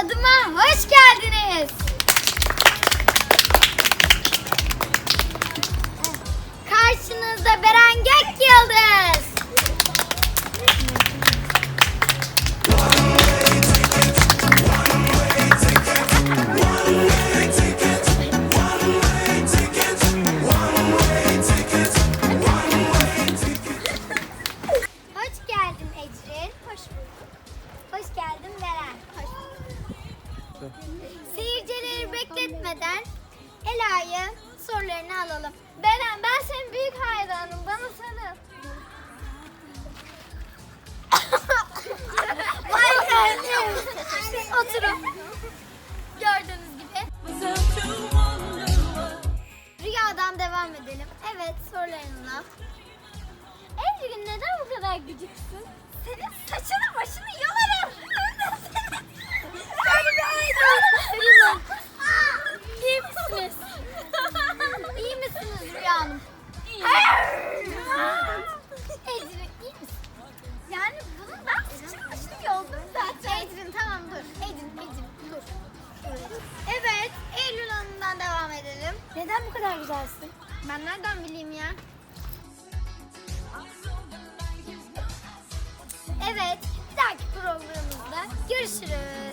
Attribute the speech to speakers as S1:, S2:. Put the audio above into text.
S1: adıma hoş geldiniz. Bekle. Seyircileri bekletmeden Ela'yı sorularını alalım. Beren ben senin büyük hayranım. Bana sarıl. Vay kardeşim. Oturun. Gördüğünüz gibi. Rüyadan devam edelim. Evet sorularınla. Evrim neden bu kadar gıcıksın? Senin saçın
S2: Neden bu
S1: kadar güzelsin? Ben nereden bileyim ya? Evet, bir dahaki programımızda görüşürüz.